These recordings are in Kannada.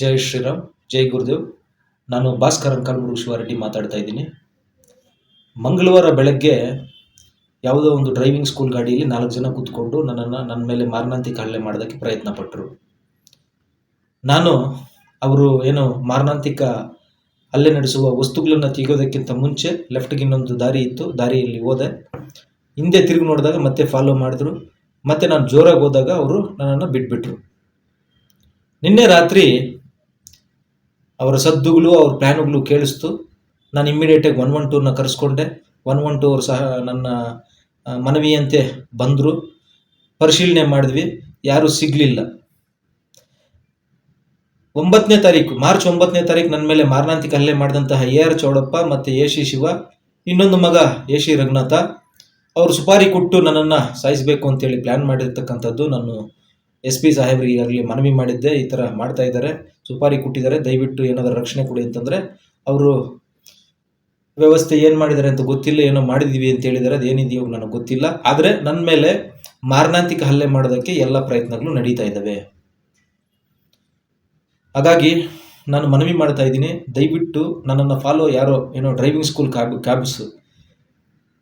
ಜೈ ಶ್ರೀರಾಮ್, ಜೈ ಗುರುದೇವ್. ನಾನು ಭಾಸ್ಕರ್ ಅಂಕಲ್ಮೂರು ಶಿವಾರೆಡ್ಡಿ ಮಾತಾಡ್ತಾ ಇದ್ದೀನಿ. ಮಂಗಳವಾರ ಬೆಳಗ್ಗೆ ಯಾವುದೋ ಒಂದು ಡ್ರೈವಿಂಗ್ ಸ್ಕೂಲ್ ಗಾಡಿಯಲ್ಲಿ ನಾಲ್ಕು ಜನ ಕೂತ್ಕೊಂಡು ನನ್ನನ್ನು ನನ್ನ ಮೇಲೆ ಮಾರಣಾಂತಿಕ ಹಲ್ಲೆ ಮಾಡೋದಕ್ಕೆ ಪ್ರಯತ್ನ ಪಟ್ಟರು. ನಾನು ಅವರು ಏನು ಮಾರಣಾಂತಿಕ ಹಲ್ಲೆ ನಡೆಸುವ ವಸ್ತುಗಳನ್ನು ತೆಗೆಯೋದಕ್ಕಿಂತ ಮುಂಚೆ ಲೆಫ್ಟ್ಗೆ ಇನ್ನೊಂದು ದಾರಿ ಇತ್ತು. ದಾರಿಯಲ್ಲಿ ಹೋದೆ. ಹಿಂದೆ ತಿರುಗಿ ನೋಡಿದಾಗ ಮತ್ತೆ ಫಾಲೋ ಮಾಡಿದ್ರು. ಮತ್ತೆ ನಾನು ಜೋರಾಗಿ ಹೋದಾಗ ಅವರು ನನ್ನನ್ನು ಬಿಟ್ಬಿಟ್ರು. ನಿನ್ನೆ ರಾತ್ರಿ ಅವರ ಸದ್ದುಗಳು, ಅವ್ರ ಪ್ಲ್ಯಾನುಗಳು ಕೇಳಿಸ್ತು. ನಾನು ಇಮ್ಮಿಡಿಯೇಟಾಗಿ ಒನ್ ಒನ್ ಟೂನ ಕರೆಸ್ಕೊಂಡೆ. ಒನ್ ಒನ್ ಟೂ ಅವರು ಸಹ ನನ್ನ ಮನವಿಯಂತೆ ಬಂದರು. ಪರಿಶೀಲನೆ ಮಾಡಿದ್ವಿ. ಯಾರೂ ಸಿಗಲಿಲ್ಲ. ಒಂಬತ್ತನೇ ತಾರೀಕು, ಮಾರ್ಚ್ ಒಂಬತ್ತನೇ ತಾರೀಕು ನನ್ನ ಮೇಲೆ ಮಾರಣಾಂತಿಕ ಹಲ್ಲೆ ಮಾಡಿದಂತಹ ಎ ಆರ್ ಚೌಡಪ್ಪ ಮತ್ತು ಎ ಶಿ ಶಿವ, ಇನ್ನೊಂದು ಮಗ ಎ ಶಿ ರಘುನಾಥ ಅವರು ಸುಪಾರಿ ಕೊಟ್ಟು ನನ್ನನ್ನು ಸಾಯಿಸಬೇಕು ಅಂತೇಳಿ ಪ್ಲ್ಯಾನ್ ಮಾಡಿರ್ತಕ್ಕಂಥದ್ದು ನಾನು ಎಸ್ ಪಿ ಸಾಹೇಬ್ರಿಗೆ ಈಗಾಗಲೇ ಮನವಿ ಮಾಡಿದ್ದೆ. ಈ ಥರ ಮಾಡ್ತಾ ಇದ್ದಾರೆ. ಸುಪಾರಿ ಕೊಟ್ಟಿದ್ದಾರೆ. ದಯವಿಟ್ಟು ಏನಾದರೂ ರಕ್ಷಣೆ ಕೊಡಿ ಅಂತಂದರೆ ಅವರು ವ್ಯವಸ್ಥೆ ಏನು ಮಾಡಿದ್ದಾರೆ ಅಂತ ಗೊತ್ತಿಲ್ಲ, ಏನೋ ಮಾಡಿದ್ದೀವಿ ಅಂತ ಹೇಳಿದ್ದಾರೆ, ಅದೇನಿದೆಯೋ ನನಗೆ ಗೊತ್ತಿಲ್ಲ. ಆದರೆ ನನ್ನ ಮೇಲೆ ಮಾರಣಾಂತಿಕ ಹಲ್ಲೆ ಮಾಡೋದಕ್ಕೆ ಎಲ್ಲ ಪ್ರಯತ್ನಗಳು ನಡೀತಾ ಇದ್ದಾವೆ. ಹಾಗಾಗಿ ನಾನು ಮನವಿ ಮಾಡ್ತಾ ಇದ್ದೀನಿ, ದಯವಿಟ್ಟು ನನ್ನನ್ನು ಫಾಲೋ ಯಾರೋ, ಏನೋ driving school cab cabs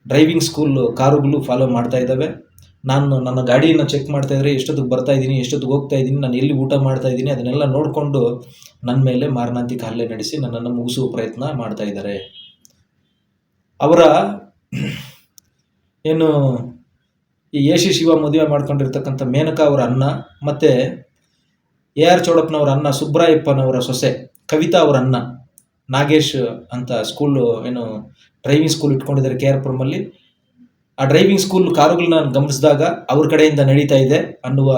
driving school ಕಾರುಗಳು ಫಾಲೋ ಮಾಡ್ತಾ ಇದ್ದಾವೆ. ನಾನು ನನ್ನ ಗಾಡಿಯನ್ನು ಚೆಕ್ ಮಾಡ್ತಾ ಇದ್ದರೆ ಎಷ್ಟೊತ್ತಿಗೆ ಬರ್ತಾ ಇದ್ದೀನಿ, ಎಷ್ಟೊತ್ತಿಗೆ ಹೋಗ್ತಾ ಇದ್ದೀನಿ, ನಾನು ಎಲ್ಲಿ ಊಟ ಮಾಡ್ತಾ ಇದ್ದೀನಿ ಅದನ್ನೆಲ್ಲ ನೋಡಿಕೊಂಡು ನನ್ನ ಮೇಲೆ ಮಾರಣಾಂತಿಕ ಹಲ್ಲೆ ನಡೆಸಿ ನನ್ನನ್ನು ಮುಗಿಸುವ ಪ್ರಯತ್ನ ಮಾಡ್ತಾ ಇದ್ದಾರೆ. ಅವರ ಏನು ಈ ಎ ಶಿವ ಮದುವೆ ಮಾಡ್ಕೊಂಡಿರ್ತಕ್ಕಂಥ ಮೇನಕಾ ಅವರ ಅನ್ನ ಮತ್ತು ಎ ಆರ್ ಚೌಡಪ್ಪನವರ ಅನ್ನ ಸುಬ್ರಾಯಪ್ಪನವರ ಸೊಸೆ ಕವಿತಾ ಅವರ ಅನ್ನ ನಾಗೇಶ್ ಅಂತ ಸ್ಕೂಲು ಏನು ಡ್ರೈವಿಂಗ್ ಸ್ಕೂಲ್ ಇಟ್ಕೊಂಡಿದ್ದಾರೆ ಕೆ ಆರ್ ಪುರಮಲ್ಲಿ ಆ ಡ್ರೈವಿಂಗ್ ಸ್ಕೂಲ್ ಕಾರುಗಳನ್ನ ನಾನು ಗಮನಿಸಿದಾಗ ಅವ್ರ ಕಡೆಯಿಂದ ನಡೀತಾ ಇದೆ ಅನ್ನುವ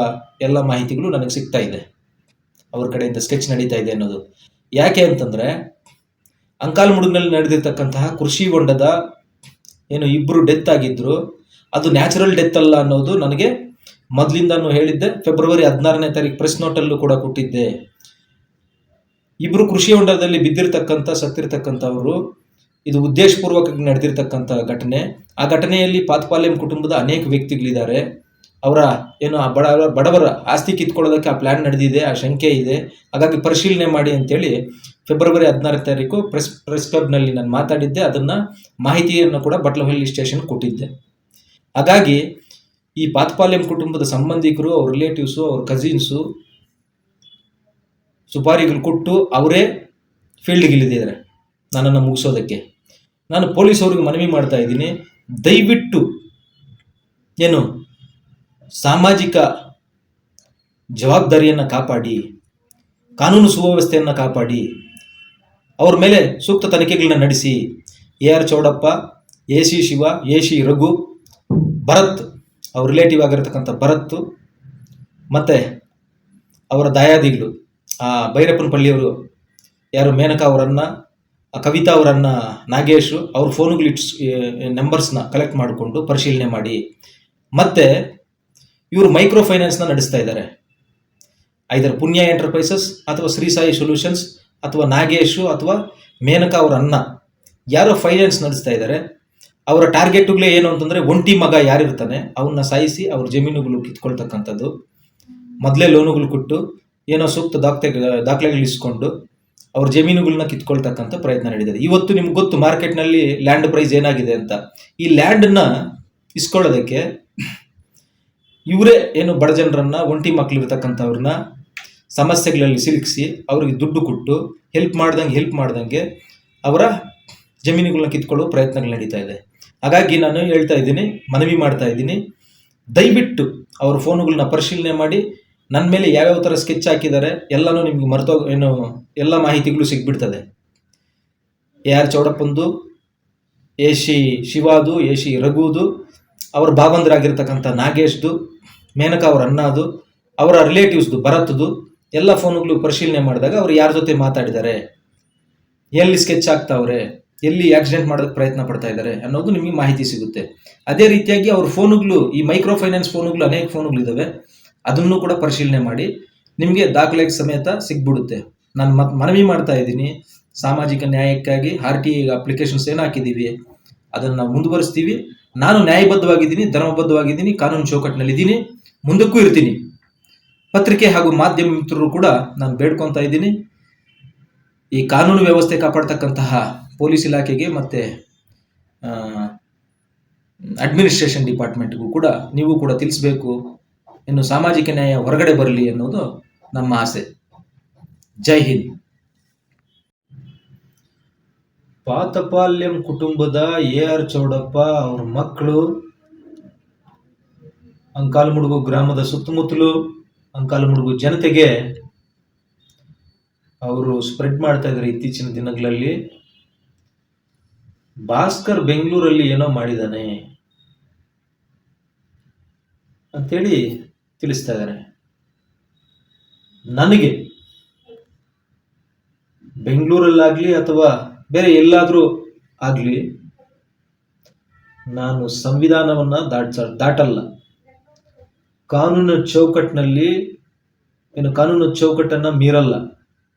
ಎಲ್ಲ ಮಾಹಿತಿಗಳು ನನಗೆ ಸಿಗ್ತಾ ಇದೆ. ಅವ್ರ ಕಡೆಯಿಂದ ಸ್ಕೆಚ್ ನಡೀತಾ ಇದೆ ಅನ್ನೋದು. ಯಾಕೆ ಅಂತಂದರೆ ಅಂಕಾಲ್ಮುಡುಗ್ನಲ್ಲಿ ನಡೆದಿರ್ತಕ್ಕಂತಹ ಕೃಷಿ ಹೊಂಡದ ಏನು ಇಬ್ಬರು ಡೆತ್ ಆಗಿದ್ರು, ಅದು ನ್ಯಾಚುರಲ್ ಡೆತ್ ಅಲ್ಲ ಅನ್ನೋದು ನನಗೆ ಮೊದಲಿಂದನೂ ಹೇಳಿದ್ದೆ. ಫೆಬ್ರವರಿ ಹದಿನಾರನೇ ತಾರೀಕು ಪ್ರೆಸ್ ನೋಟಲ್ಲೂ ಕೂಡ ಕೊಟ್ಟಿದ್ದೆ. ಇಬ್ಬರು ಕೃಷಿ ಹೊಂಡದಲ್ಲಿ ಬಿದ್ದಿರ್ತಕ್ಕಂಥ, ಸತ್ತಿರ್ತಕ್ಕಂಥವರು ಇದು ಉದ್ದೇಶಪೂರ್ವಕ ನಡೆದಿರ್ತಕ್ಕಂಥ ಘಟನೆ. ಆ ಘಟನೆಯಲ್ಲಿ ಪಾತ್ಪಾಲ್ಯಂ ಕುಟುಂಬದ ಅನೇಕ ವ್ಯಕ್ತಿಗಳಿದ್ದಾರೆ. ಅವರ ಏನು ಆ ಬಡ, ಬಡವರ ಆಸ್ತಿ ಕಿತ್ಕೊಳ್ಳೋದಕ್ಕೆ ಆ ಪ್ಲ್ಯಾನ್ ನಡೆದಿದೆ, ಆ ಶಂಕೆ ಇದೆ. ಹಾಗಾಗಿ ಪರಿಶೀಲನೆ ಮಾಡಿ ಅಂತೇಳಿ ಫೆಬ್ರವರಿ ಹದಿನಾರು ತಾರೀಕು ಪ್ರೆಸ್ ಪ್ರೆಸ್ ಕ್ಲಬ್ನಲ್ಲಿ ನಾನು ಮಾತಾಡಿದ್ದೆ. ಅದನ್ನು ಮಾಹಿತಿಯನ್ನು ಕೂಡ ಬಟ್ಲಹಳ್ಳಿ ಸ್ಟೇಷನ್ ಕೊಟ್ಟಿದ್ದೆ. ಹಾಗಾಗಿ ಈ ಪಾತ್ಪಾಲ್ಯಂ ಕುಟುಂಬದ ಸಂಬಂಧಿಕರು, ಅವ್ರ ರಿಲೇಟಿವ್ಸು ಅವ್ರ ಕಸಿನ್ಸು ಸುಪಾರಿಗಳು ಕೊಟ್ಟು ಅವರೇ ಫೀಲ್ಡ್ಗಿಳಿದಿದ್ದಾರೆ ನನ್ನನ್ನು ಮುಗಿಸೋದಕ್ಕೆ. ನಾನು ಪೊಲೀಸ್ ಅವ್ರಿಗೆ ಮನವಿ ಮಾಡ್ತಾ ಇದ್ದೀನಿ. ದಯವಿಟ್ಟು ಏನು ಸಾಮಾಜಿಕ ಜವಾಬ್ದಾರಿಯನ್ನು ಕಾಪಾಡಿ, ಕಾನೂನು ಸುವ್ಯವಸ್ಥೆಯನ್ನು ಕಾಪಾಡಿ, ಅವ್ರ ಮೇಲೆ ಸೂಕ್ತ ತನಿಖೆಗಳನ್ನ ನಡೆಸಿ. A R Chowdappa, A C Shiva, A C Raghu, Bharath, ಅವ್ರ ರಿಲೇಟಿವ್ ಆಗಿರತಕ್ಕಂಥ ಭರತ್ ಮತ್ತು ಅವರ ದಾಯಾದಿಗಳು. ಆ ಭೈರಪ್ಪನ ಪಳ್ಳಿಯವರು ಯಾರು ಮೇನಕಾ ಅವರನ್ನ ಕವಿತಾ ಅವರನ್ನ ನಾಗೇಶು ಅವ್ರ ಫೋನುಗಳು ಇಟ್ಸ್ ನಂಬರ್ಸ್ನ ಕಲೆಕ್ಟ್ ಮಾಡಿಕೊಂಡು ಪರಿಶೀಲನೆ ಮಾಡಿ. ಮತ್ತೆ ಇವರು ಮೈಕ್ರೋ ಫೈನಾನ್ಸ್ನ ನಡೆಸ್ತಾ ಇದ್ದಾರೆ. ಐದರ್ ಪುಣ್ಯ ಎಂಟರ್ಪ್ರೈಸಸ್ ಅಥವಾ ಶ್ರೀ ಸಾಯಿ ಸೊಲ್ಯೂಷನ್ಸ್ ಅಥವಾ ನಾಗೇಶು ಅಥವಾ ಮೇನಕಾ ಅವರ ಅನ್ನ ಯಾರೋ ಫೈನಾನ್ಸ್ ನಡೆಸ್ತಾ ಇದ್ದಾರೆ. ಅವರ ಟಾರ್ಗೆಟ್ಗಳೇ ಏನು ಅಂತಂದರೆ ಒಂಟಿ ಮಗ ಯಾರಿರ್ತಾನೆ ಅವನ್ನ ಸಾಯಿಸಿ ಅವ್ರ ಜಮೀನುಗಳು ಕಿತ್ಕೊಳ್ತಕ್ಕಂಥದ್ದು. ಮೊದಲೇ ಲೋನುಗಳು ಕೊಟ್ಟು ಏನೋ ಸೂಕ್ತ ದಾಖಲೆ, ದಾಖಲೆಗಳು ಇಸ್ಕೊಂಡು ಅವ್ರ ಜಮೀನುಗಳನ್ನ ಕಿತ್ಕೊಳ್ತಕ್ಕಂಥ ಪ್ರಯತ್ನ ನಡೀತದೆ. ಇವತ್ತು ನಿಮ್ಗೆ ಗೊತ್ತು, ಮಾರ್ಕೆಟ್ನಲ್ಲಿ ಲ್ಯಾಂಡ್ ಪ್ರೈಸ್ ಏನಾಗಿದೆ ಅಂತ. ಈ ಲ್ಯಾಂಡನ್ನ ಇಸ್ಕೊಳ್ಳೋದಕ್ಕೆ ಇವರೇ ಏನು ಬಡ ಜನರನ್ನ, ಒಂಟಿ ಮಕ್ಳು ಇರ್ತಕ್ಕಂಥವ್ರನ್ನ ಸಮಸ್ಯೆಗಳಲ್ಲಿ ಸಿಲುಕಿಸಿ ಅವ್ರಿಗೆ ದುಡ್ಡು ಕೊಟ್ಟು ಹೆಲ್ಪ್ ಮಾಡ್ದಂಗೆ ಹೆಲ್ಪ್ ಮಾಡ್ದಂಗೆ ಅವರ ಜಮೀನುಗಳನ್ನ ಕಿತ್ಕೊಳ್ಳೋ ಪ್ರಯತ್ನಗಳು ನಡೀತಾ ಇದೆ. ಹಾಗಾಗಿ ನಾನು ಹೇಳ್ತಾ ಇದ್ದೀನಿ, ಮನವಿ ಮಾಡ್ತಾ ಇದ್ದೀನಿ. ದಯವಿಟ್ಟು ಅವ್ರ ಫೋನುಗಳನ್ನ ಪರಿಶೀಲನೆ ಮಾಡಿ ನನ್ನ ಮೇಲೆ ಯಾವ್ಯಾವ ಥರ ಸ್ಕೆಚ್ ಹಾಕಿದ್ದಾರೆ ಎಲ್ಲನೂ ನಿಮಗೆ ಮರ್ತೋ ಏನು, ಎಲ್ಲ ಮಾಹಿತಿಗಳು ಸಿಗ್ಬಿಡ್ತದೆ. ಎ ಆರ್ ಚೌಡಪ್ಪಂದು, ಎ ಶಿ ಶಿವಾದು, ಎ ಶಿ ರಘುದು, ಅವ್ರ ಭಾವಂದರಾಗಿರ್ತಕ್ಕಂಥ ನಾಗೇಶ್ದು, ಮೇನಕಾ ಅವ್ರ ಅಣ್ಣದು, ಅವರ ರಿಲೇಟಿವ್ಸ್ದು ಭರತ್ದು, ಎಲ್ಲ ಫೋನುಗಳು ಪರಿಶೀಲನೆ ಮಾಡಿದಾಗ ಅವ್ರು ಯಾರ ಜೊತೆ ಮಾತಾಡಿದ್ದಾರೆ ಎಲ್ಲಿ ಸ್ಕೆಚ್ ಆಗ್ತಾವ್ರೆ ಎಲ್ಲಿ ಆಕ್ಸಿಡೆಂಟ್ ಮಾಡೋದಕ್ಕೆ ಪ್ರಯತ್ನ ಪಡ್ತಾ ಇದ್ದಾರೆ ಅನ್ನೋದು ನಿಮಗೆ ಮಾಹಿತಿ ಸಿಗುತ್ತೆ. ಅದೇ ರೀತಿಯಾಗಿ ಅವ್ರ ಫೋನುಗಳು ಈ ಮೈಕ್ರೋ ಫೈನಾನ್ಸ್ ಫೋನುಗಳು ಅನೇಕ ಫೋನುಗಳಿದ್ದಾವೆ ಅದನ್ನು ಕೂಡ ಪರಿಶೀಲನೆ ಮಾಡಿ ನಿಮಗೆ ದಾಖಲೆಗೆ ಸಮೇತ ಸಿಗ್ಬಿಡುತ್ತೆ. ನಾನು ಮತ್ ಮನವಿ ಮಾಡ್ತಾ ಇದ್ದೀನಿ. ಸಾಮಾಜಿಕ ನ್ಯಾಯಕ್ಕಾಗಿ ಆರ್ ಟಿ ಅಪ್ಲಿಕೇಶನ್ಸ್ ಏನು ಹಾಕಿದ್ದೀವಿ ಅದನ್ನು ನಾವು ಮುಂದುವರಿಸ್ತೀವಿ. ನಾನು ನ್ಯಾಯಬದ್ಧವಾಗಿದ್ದೀನಿ, ಧರ್ಮಬದ್ಧವಾಗಿದ್ದೀನಿ, ಕಾನೂನು ಚೌಕಟ್ಟಿನಲ್ಲಿದ್ದೀನಿ, ಮುಂದಕ್ಕೂ ಇರ್ತೀನಿ. ಪತ್ರಿಕೆ ಹಾಗೂ ಮಾಧ್ಯಮ ಮಿತ್ರರು ಕೂಡ ನಾನು ಬೇಡ್ಕೊತಾ ಇದ್ದೀನಿ. ಈ ಕಾನೂನು ವ್ಯವಸ್ಥೆ ಕಾಪಾಡ್ತಕ್ಕಂತಹ ಪೊಲೀಸ್ ಇಲಾಖೆಗೆ ಮತ್ತು ಅಡ್ಮಿನಿಸ್ಟ್ರೇಷನ್ ಡಿಪಾರ್ಟ್ಮೆಂಟ್ಗೂ ಕೂಡ ನೀವು ಕೂಡ ತಿಳಿಸ್ಬೇಕು. ಇನ್ನು ಸಾಮಾಜಿಕ ನ್ಯಾಯ ಹೊರಗಡೆ ಬರಲಿ ಅನ್ನೋದು ನಮ್ಮ ಆಸೆ. ಜೈ ಹಿಂದ್. ಪಾತಪಾಲ್ಯಂ ಕುಟುಂಬದ ಎ ಆರ್ ಚೌಡಪ್ಪ ಅವ್ರ ಮಕ್ಕಳು, ಅಂಕಾಲಮುಡುಗು ಗ್ರಾಮದ ಸುತ್ತಮುತ್ತಲು, ಅಂಕಾಲಮುಡುಗು ಜನತೆಗೆ ಅವರು ಸ್ಪ್ರೆಡ್ ಮಾಡ್ತಾ ಇದ್ದಾರೆ ಇತ್ತೀಚಿನ ದಿನಗಳಲ್ಲಿ. ಭಾಸ್ಕರ್ ಬೆಂಗಳೂರಲ್ಲಿ ಏನೋ ಮಾಡಿದ್ದಾನೆ. ಅಂತೇಳಿ ತಿಳಿಸ್ತಾ ಇದ್ದಾರೆ. ನನಗೆ ಬೆಂಗಳೂರಲ್ಲಾಗಲಿ ಅಥವಾ ಬೇರೆ ಎಲ್ಲಾದರೂ ಆಗಲಿ ನಾನು ಸಂವಿಧಾನವನ್ನ ದಾಟ್ಸ ದಾಟಲ್ಲ. ಕಾನೂನು ಚೌಕಟ್ಟಿನಲ್ಲಿ ಏನು ಕಾನೂನು ಚೌಕಟ್ಟನ್ನು ಮೀರಲ್ಲ.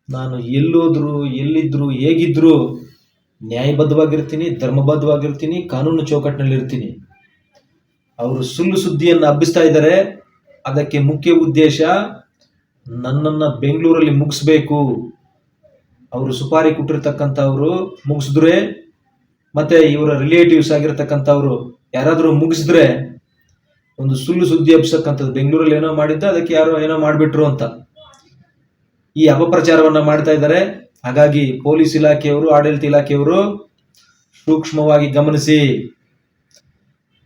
ನಾನು ಎಲ್ಲೋದ್ರು, ಎಲ್ಲಿದ್ರು, ಹೇಗಿದ್ರು ನ್ಯಾಯಬದ್ಧವಾಗಿರ್ತೀನಿ, ಧರ್ಮಬದ್ಧವಾಗಿರ್ತೀನಿ, ಕಾನೂನು ಚೌಕಟ್ಟಿನಲ್ಲಿರ್ತೀನಿ ಅವರು ಸುಳ್ಳು ಸುದ್ದಿಯನ್ನು ಹಬ್ಬಿಸ್ತಾ ಇದ್ದಾರೆ. ಅದಕ್ಕೆ ಮುಖ್ಯ ಉದ್ದೇಶ ನನ್ನನ್ನು ಬೆಂಗಳೂರಲ್ಲಿ ಮುಗಿಸ್ಬೇಕು. ಅವರು ಸುಪಾರಿ ಕೊಟ್ಟಿರ್ತಕ್ಕಂಥವ್ರು ಮುಗಿಸಿದ್ರೆ ಮತ್ತೆ ಇವರ ರಿಲೇಟಿವ್ಸ್ ಆಗಿರ್ತಕ್ಕಂಥವ್ರು ಯಾರಾದರೂ ಮುಗಿಸಿದ್ರೆ ಒಂದು ಸುಳ್ಳು ಸುದ್ದಿ ಹಬ್ಸಕ್ಕಂಥದ್ದು. ಬೆಂಗಳೂರಲ್ಲಿ ಏನೋ ಮಾಡಿದ್ದ, ಅದಕ್ಕೆ ಯಾರೋ ಏನೋ ಮಾಡಿಬಿಟ್ರು ಅಂತ. ಈ ಅಪಪ್ರಚಾರವನ್ನು ಮಾಡ್ತಾ ಇದ್ದಾರೆ. ಹಾಗಾಗಿ ಪೊಲೀಸ್ ಇಲಾಖೆಯವರು, ಆಡಳಿತ ಇಲಾಖೆಯವರು ಸೂಕ್ಷ್ಮವಾಗಿ ಗಮನಿಸಿ.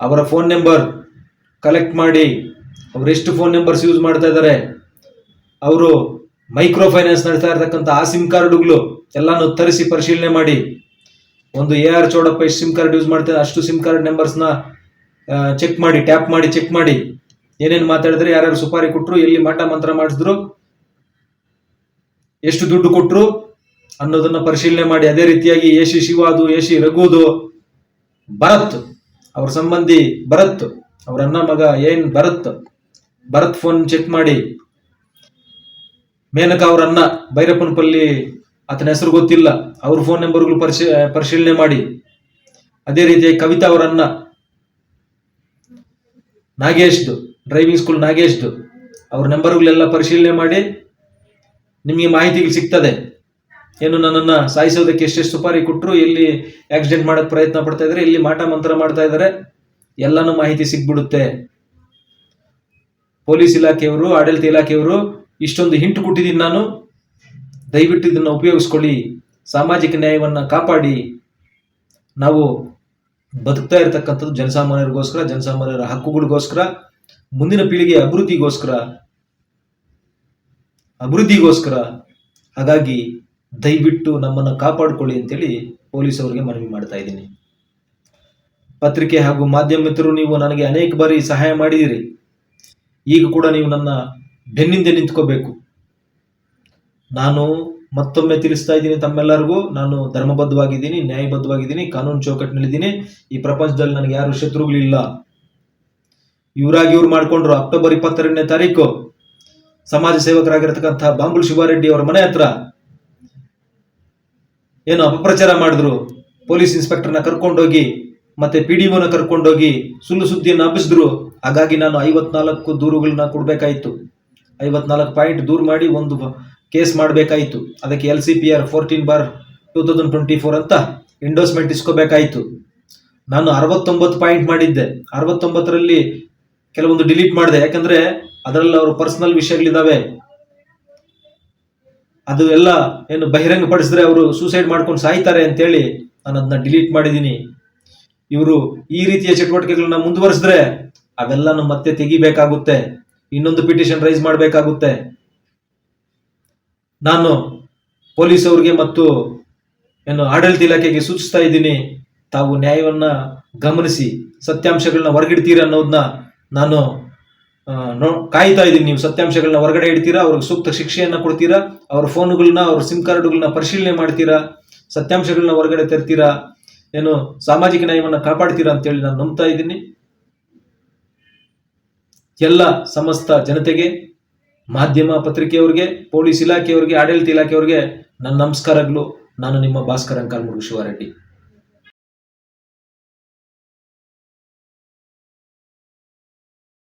ಅವರ ಫೋನ್ ನಂಬರ್ ಕಲೆಕ್ಟ್ ಮಾಡಿ. ಅವ್ರು ಎಷ್ಟು ಫೋನ್ ನಂಬರ್ಸ್ ಯೂಸ್ ಮಾಡ್ತಾ ಇದ್ದಾರೆ ಅವರು ಮೈಕ್ರೋ ಫೈನಾನ್ಸ್ ನಡೆಸ್ತಾ ಇರ್ತಕ್ಕಂಥ ಆ ಸಿಮ್ ಕಾರ್ಡ್ಗಳು ಎಲ್ಲಾನು ತರಿಸಿ ಪರಿಶೀಲನೆ ಮಾಡಿ. ಒಂದು ಎ ಆರ್ ಚೌಡಪ್ಪ ಎಷ್ಟು ಸಿಮ್ ಕಾರ್ಡ್ ಯೂಸ್ ಮಾಡ್ತಾರೆ ಅಷ್ಟು ಸಿಮ್ ಕಾರ್ಡ್ ನಂಬರ್ಸ್ನ ಚೆಕ್ ಮಾಡಿ ಟ್ಯಾಪ್ ಮಾಡಿ ಚೆಕ್ ಮಾಡಿ. ಏನೇನು ಮಾತಾಡಿದ್ರೆ ಯಾರ್ಯಾರು ಸುಪಾರಿ ಕೊಟ್ಟರು ಎಲ್ಲಿ ಮಾಟ ಮಂತ್ರ ಮಾಡಿಸಿದ್ರು ಎಷ್ಟು ದುಡ್ಡು ಕೊಟ್ಟರು ಅನ್ನೋದನ್ನ ಪರಿಶೀಲನೆ ಮಾಡಿ. ಅದೇ ರೀತಿಯಾಗಿ ಎ ಶಿ ಶಿವಾದು ಯಶಿ ರಘುದು ಭರತ್, ಅವ್ರ ಸಂಬಂಧಿ ಭರತ್. ಅವ್ರ ಅಣ್ಣ ಮಗ ಏನ್ ಭರತ್? ಭರತ್ ಫೋನ್ ಚೆಕ್ ಮಾಡಿ. ಮೇನಕಾ ಅವ್ರ ಅಣ್ಣ ಭೈರಪ್ಪನಪಲ್ಲಿ ಆತನ ಹೆಸರು ಗೊತ್ತಿಲ್ಲ. ಅವ್ರ ಫೋನ್ ನಂಬರ್ಗಳು ಪರಿಶೀ, ಪರಿಶೀಲನೆ ಮಾಡಿ. ಅದೇ ರೀತಿ ಕವಿತಾ ಅವರ ಅಣ್ಣ. ನಾಗೇಶ್ದು ಡ್ರೈವಿಂಗ್ ಸ್ಕೂಲ್ ನಾಗೇಶ್ದು. ಅವ್ರ ನಂಬರ್ಗಳೆಲ್ಲ ಪರಿಶೀಲನೆ ಮಾಡಿ. ನಿಮಗೆ ಮಾಹಿತಿಗಳು ಸಿಗ್ತದೆ. ಏನು ನನ್ನನ್ನು ಸಾಯಿಸೋದಕ್ಕೆ ಎಷ್ಟೆಷ್ಟು ಸುಪಾರಿ ಕೊಟ್ಟರು ಎಲ್ಲಿ ಆಕ್ಸಿಡೆಂಟ್ ಮಾಡೋಕ್ಕೆ ಪ್ರಯತ್ನ ಪಡ್ತಾ ಇದ್ದಾರೆ ಇಲ್ಲಿ ಮಾಟ ಮಂತ್ರ ಮಾಡ್ತಾ ಇದ್ದಾರೆ ಎಲ್ಲನೂ ಮಾಹಿತಿ ಸಿಗ್ಬಿಡುತ್ತೆ. ಪೊಲೀಸ್ ಇಲಾಖೆಯವರು, ಆಡಳಿತ ಇಲಾಖೆಯವರು ಇಷ್ಟೊಂದು ಹಿಂಟ್ ಕೊಟ್ಟಿದ್ದೀನಿ ನಾನು. ದಯವಿಟ್ಟು ಇದನ್ನು ಉಪಯೋಗಿಸ್ಕೊಳ್ಳಿ. ಸಾಮಾಜಿಕ ನ್ಯಾಯವನ್ನು ಕಾಪಾಡಿ. ನಾವು ಬದುಕ್ತಾ ಇರತಕ್ಕಂಥದ್ದು ಜನಸಾಮಾನ್ಯರಿಗೋಸ್ಕರ, ಜನಸಾಮಾನ್ಯರ ಹಕ್ಕುಗಳಿಗೋಸ್ಕರ, ಮುಂದಿನ ಪೀಳಿಗೆ ಅಭಿವೃದ್ಧಿಗೋಸ್ಕರ ಅಭಿವೃದ್ಧಿಗೋಸ್ಕರ. ಹಾಗಾಗಿ ದಯವಿಟ್ಟು ನಮ್ಮನ್ನು ಕಾಪಾಡಿಕೊಳ್ಳಿ ಅಂತೇಳಿ ಪೊಲೀಸ್ ಅವರಿಗೆ ಮನವಿ ಮಾಡ್ತಾ ಇದ್ದೀನಿ. ಪತ್ರಿಕೆ ಹಾಗೂ ಮಾಧ್ಯಮ ಮಿತ್ರರು, ನೀವು ನನಗೆ ಅನೇಕ ಬಾರಿ ಸಹಾಯ ಮಾಡಿದಿರಿ. ಈಗ ಕೂಡ ನೀವು ನನ್ನ ಬೆನ್ನಿಂದೆ ನಿಂತ್ಕೋಬೇಕು. ನಾನು ಮತ್ತೊಮ್ಮೆ ತಿಳಿಸ್ತಾ ಇದ್ದೀನಿ ತಮ್ಮೆಲ್ಲರಿಗೂ. ನಾನು ಧರ್ಮಬದ್ಧವಾಗಿದ್ದೀನಿ, ನ್ಯಾಯಬದ್ಧವಾಗಿದ್ದೀನಿ, ಕಾನೂನು ಚೌಕಟ್ಟಿನಲ್ಲಿದ್ದೀನಿ. ಈ ಪ್ರಪಂಚದಲ್ಲಿ ನನಗೆ ಯಾರು ಶತ್ರುಗಳಿಲ್ಲ. ಇವರಾಗಿ ಇವ್ರು ಮಾಡಿಕೊಂಡ್ರು ಅಕ್ಟೋಬರ್ ಇಪ್ಪತ್ತೆರಡನೇ ತಾರೀಕು. ಸಮಾಜ ಸೇವಕರಾಗಿರ್ತಕ್ಕಂಥ ಬಾಂಬುಲ್ ಶಿವಾರೆಡ್ಡಿ ಅವರ ಮನೆ ಹತ್ರ. ಏನು ಅಪಪ್ರಚಾರ ಮಾಡಿದ್ರು. ಪೊಲೀಸ್ ಇನ್ಸ್ಪೆಕ್ಟರ್ನ ಕರ್ಕೊಂಡೋಗಿ. ಮತ್ತೆ ಪಿ ಡಿ ಒನ ಕರ್ಕೊಂಡೋಗಿ ಸುಳ್ಳು ಸುದ್ದಿಯನ್ನು ಹಬ್ಬಿಸಿದ್ರು. ಹಾಗಾಗಿ ನಾನು ಐವತ್ನಾಲ್ಕು ದೂರುಗಳನ್ನ ಕೊಡಬೇಕಾಯಿತು. ಐವತ್ನಾಲ್ಕು ಪಾಯಿಂಟ್ ದೂರು ಮಾಡಿ ಒಂದು ಕೇಸ್ ಮಾಡಬೇಕಾಯಿತು. ಅದಕ್ಕೆ L C P R fourteen bar two thousand twenty four ಅಂತ ಇಂಡೋಸ್ಮೆಂಟ್ ಇಸ್ಕೋಬೇಕಾಯಿತು. ನಾನು ಅರವತ್ತೊಂಬತ್ತು ಪಾಯಿಂಟ್ ಮಾಡಿದ್ದೆ. ಅರವತ್ತೊಂಬತ್ತರಲ್ಲಿ ಕೆಲವೊಂದು ಡಿಲೀಟ್ ಮಾಡಿದೆ. ಯಾಕಂದ್ರೆ ಅದರಲ್ಲಿ ಅವರು ಪರ್ಸನಲ್ ವಿಷಯಗಳಿದಾವೆ. ಅದು ಎಲ್ಲ ಏನು ಬಹಿರಂಗಪಡಿಸಿದ್ರೆ ಅವರು ಸೂಸೈಡ್ ಮಾಡ್ಕೊಂಡು ಸಾಯ್ತಾರೆ ಅಂತೇಳಿ ನಾನು ಅದನ್ನ ಡಿಲೀಟ್ ಮಾಡಿದ್ದೀನಿ. ಇವರು ಈ ರೀತಿಯ ಚಟುವಟಿಕೆಗಳನ್ನ ಮುಂದುವರಿಸಿದ್ರೆ ಅವೆಲ್ಲನೂ ಮತ್ತೆ ತೆಗಿಬೇಕಾಗುತ್ತೆ. ಇನ್ನೊಂದು ಪಿಟಿಷನ್ ರೈಸ್ ಮಾಡಬೇಕಾಗುತ್ತೆ. ನಾನು ಪೊಲೀಸ್ ಅವ್ರಿಗೆ ಮತ್ತು ಏನು ಆಡಳಿತ ಇಲಾಖೆಗೆ ಸೂಚಿಸ್ತಾ ಇದ್ದೀನಿ, ತಾವು ನ್ಯಾಯವನ್ನ ಗಮನಿಸಿ ಸತ್ಯಾಂಶಗಳನ್ನ ಹೊರಗಿಡ್ತೀರ ಅನ್ನೋದನ್ನ ನಾನು ಕಾಯ್ತಾ ಇದ್ದೀನಿ. ನೀವು ಸತ್ಯಾಂಶಗಳನ್ನ ಹೊರಗಡೆ ಇಡ್ತೀರಾ, ಅವ್ರಿಗೆ ಸೂಕ್ತ ಶಿಕ್ಷೆಯನ್ನ ಕೊಡ್ತೀರಾ, ಅವ್ರ ಫೋನುಗಳನ್ನ ಅವ್ರ ಸಿಮ್ ಕಾರ್ಡ್ಗಳನ್ನ ಪರಿಶೀಲನೆ ಮಾಡ್ತೀರಾ ಸತ್ಯಾಂಶಗಳನ್ನ ಹೊರಗಡೆ ತರ್ತೀರಾ ಏನು ಸಾಮಾಜಿಕ ನ್ಯಾಯವನ್ನು ಕಾಪಾಡ್ತೀರಾ ಅಂತೇಳಿ ನಾನು ನಂಬ್ತಾ ಇದ್ದೀನಿ. ಎಲ್ಲ ಸಮಸ್ತ ಜನತೆಗೆ, ಮಾಧ್ಯಮ ಪತ್ರಿಕೆಯವರಿಗೆ, ಪೊಲೀಸ್ ಇಲಾಖೆಯವರಿಗೆ, ಆಡಳಿತ ಇಲಾಖೆಯವರಿಗೆ ನನ್ನ ನಮಸ್ಕಾರಗಳು. ನಾನು ನಿಮ್ಮ ಭಾಸ್ಕರ್ ಅಂಕಾಲ್ಮುರು ಶಿವಾರೆಡ್ಡಿ.